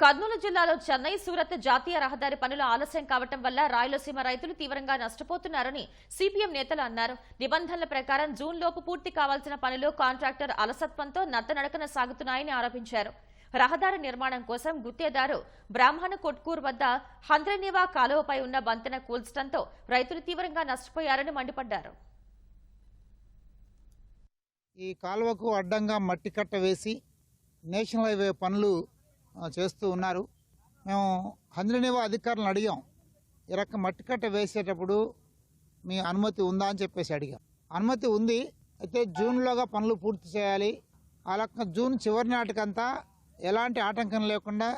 కర్నూలు జిల్లాలో చెన్నై సూరత్ జాతీయ రహదారి పనులు ఆలస్యం కావటం వల్ల రాయలసీమ రైతులు తీవ్రంగా నష్టపోతున్నారని సిపిఎం నేతలు అన్నారు. నిబంధనల ప్రకారం జూన్ లోపు పూర్తి కావాల్సిన పనులు కాంట్రాక్టర్ అలసత్వంతో నత్తనడకన సాగుతున్నాయని ఆరోపించారు. రహదారి నిర్మాణం కోసం గుత్తేదారు బ్రాహ్మణ కొట్కూర్ వద్ద హంద్రనివా కాలువపై ఉన్న బంతెన కూల్చడంతో రైతులు తీవ్రంగా నష్టపోయారని మండిపడ్డారు. ఈ కాలువకు అడ్డంగా మట్టి కట్ట వేసి నేషనల్ హైవే పనులు చేస్తూ ఉన్నారు. మేము హంద్రనివా అధికారులను అడిగాం. ఈ రకం మట్టి కట్ట వేసేటప్పుడు మీ అనుమతి ఉందా అని చెప్పేసి అడిగాం. అనుమతి ఉంది. అయితే జూన్లోగా పనులు పూర్తి చేయాలి. ఆ రకంగా జూన్ చివరి నాటికంతా ఎలాంటి ఆటంకం లేకుండా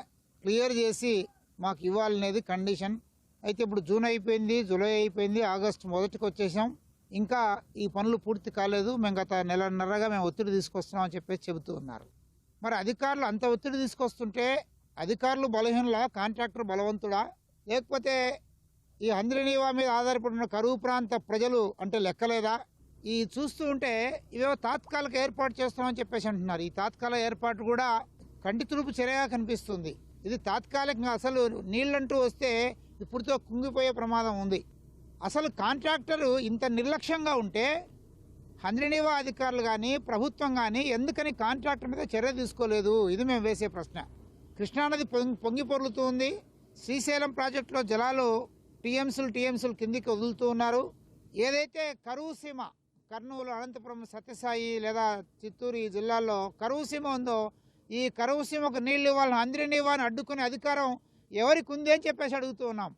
క్లియర్ చేసి మాకు ఇవ్వాలనేది కండిషన్. అయితే ఇప్పుడు జూన్ అయిపోయింది జూలై అయిపోయింది ఆగస్టు మొదటికి వచ్చేసాం. ఇంకా ఈ పనులు పూర్తి కాలేదు. మేము గత నెలన్నరగా మేము ఒత్తిడి తీసుకొస్తున్నాం అని చెప్పేసి చెబుతూ ఉన్నారు. మరి అధికారులు అంత ఒత్తిడి తీసుకొస్తుంటే అధికారులు బలహీనలా కాంట్రాక్టర్ బలవంతుడా? లేకపోతే ఈ హంద్రినీవా మీద ఆధారపడిన కరువు ప్రాంత ప్రజలు అంటే లెక్కలేదా? ఈ చూస్తూ ఉంటే ఇవేవో తాత్కాలిక ఏర్పాటు చేస్తామని చెప్పేసి అంటున్నారు. ఈ తాత్కాలిక ఏర్పాటు కూడా కంటి తురుపు చర్యగా కనిపిస్తుంది. ఇది తాత్కాలికంగా అసలు నీళ్ళంటూ వస్తే ఇప్పుడుతో కుంగిపోయే ప్రమాదం ఉంది. అసలు కాంట్రాక్టరు ఇంత నిర్లక్ష్యంగా ఉంటే హంద్రినీవా అధికారులు కానీ ప్రభుత్వం కానీ ఎందుకని కాంట్రాక్టర్ మీద చర్య తీసుకోలేదు? ఇది మేము వేసే ప్రశ్న. కృష్ణానది పొంగి పొంగి పొర్లుతూ ఉంది. శ్రీశైలం ప్రాజెక్టులో జలాలు టీఎంసీలు టీఎంసీలు కిందికి వదులుతూ ఉన్నారు. ఏదైతే కరువు సీమ కర్నూలు అనంతపురం సత్యసాయి లేదా చిత్తూరు ఈ జిల్లాల్లో కరువు సీమ ఉందో ఈ కరువు సీమకు నీళ్ళు ఇవ్వాలని అందరినీ ఇవ్వాలని అడ్డుకునే అధికారం ఎవరికి ఉంది అని చెప్పేసి అడుగుతూ ఉన్నాం.